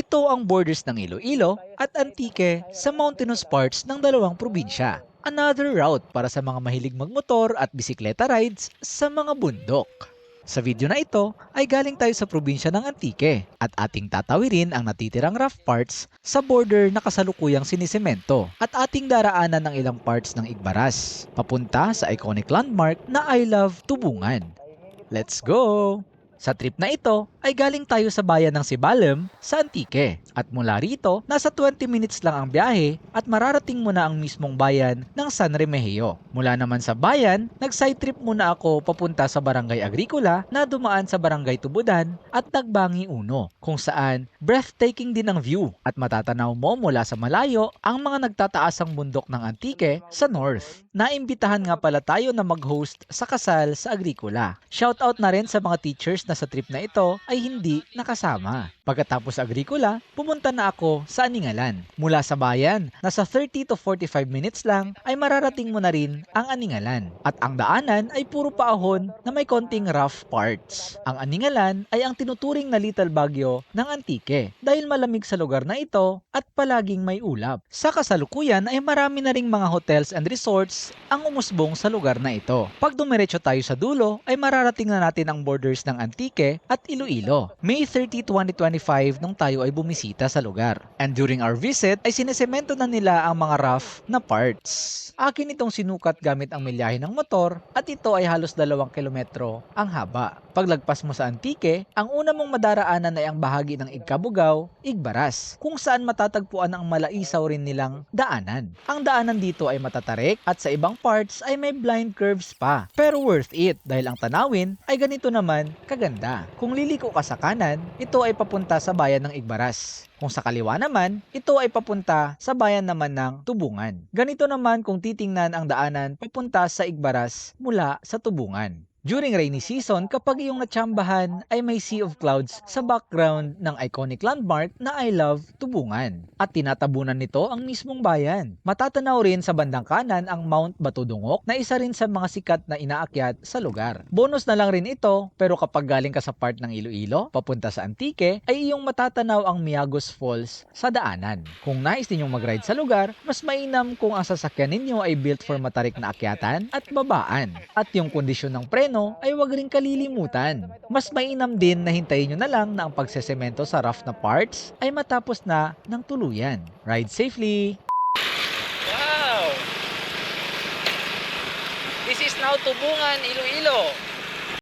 Ito ang borders ng Iloilo at Antique sa mountainous parts ng dalawang probinsya. Another route para sa mga mahilig magmotor at bisikleta rides sa mga bundok. Sa video na ito ay galing tayo sa probinsya ng Antique at ating tatawirin ang natitirang rough parts sa border na kasalukuyang sinisemento at ating daraanan ng ilang parts ng Igbaras papunta sa iconic landmark na I Love Tubungan. Let's go! Sa trip na ito ay galing tayo sa bayan ng Sibalem sa Antique at mula rito nasa 20 minutes lang ang biyahe at mararating mo na ang mismong bayan ng San Remigio. Mula naman sa bayan, nag-side trip muna ako papunta sa Barangay Agricola na dumaan sa Barangay Tubudan at Nagbangi Uno kung saan breathtaking din ang view at matatanaw mo mula sa malayo ang mga nagtataasang bundok ng Antique sa north. Naimbitahan nga pala tayo na mag-host sa kasal sa Agricola. Shoutout na rin sa mga teachers na sa trip na ito ay hindi nakasama. Pagkatapos Agricola, pumunta na ako sa Aningalan. Mula sa bayan, nasa 30 to 45 minutes lang ay mararating mo na rin ang Aningalan. At ang daanan ay puro paahon na may konting rough parts. Ang Aningalan ay ang tinuturing na little bagyo ng Antique dahil malamig sa lugar na ito at palaging may ulap. Sa kasalukuyan ay marami na ring mga hotels and resorts ang umusbong sa lugar na ito. Pag dumiretso tayo sa dulo ay mararating na natin ang borders ng Antique at Iloilo. May 30, 2025 nung tayo ay bumisita sa lugar. And during our visit ay sinesemento na nila ang mga rough na parts. Akin itong sinukat gamit ang milyahe ng motor at ito ay halos dalawang kilometro ang haba. Paglagpas mo sa Antique, ang una mong madaraanan ay ang bahagi ng Igkabugaw, Igbaras, kung saan matatagpuan ang malaisaw rin nilang daanan. Ang daanan dito ay matatarik at sa ibang parts ay may blind curves pa. Pero worth it dahil ang tanawin ay ganito naman kaganda. Kung liliko ka sa kanan, ito ay papunta sa bayan ng Igbaras. Kung sa kaliwa naman, ito ay papunta sa bayan naman ng Tubungan. Ganito naman kung titingnan ang daanan papunta sa Igbaras mula sa Tubungan. During rainy season, kapag iyong natsambahan ay may sea of clouds sa background ng iconic landmark na I Love Tubungan. At tinatabunan nito ang mismong bayan. Matatanaw rin sa bandang kanan ang Mount Batudungok na isa rin sa mga sikat na inaakyat sa lugar. Bonus na lang rin ito, pero kapag galing ka sa part ng Iloilo, papunta sa Antique, ay iyong matatanaw ang Miagos Falls sa daanan. Kung nais ninyong mag-ride sa lugar, mas mainam kung ang sasakyan ninyo ay built for matarik na akyatan at babaan. At yung kondisyon ng preno ay wag rin kalilimutan. Mas mainam din na hintayin nyo na lang na ang pagsesemento sa rough na parts ay matapos na ng tuluyan. Ride safely! Wow! This is now Tubungan, Iloilo.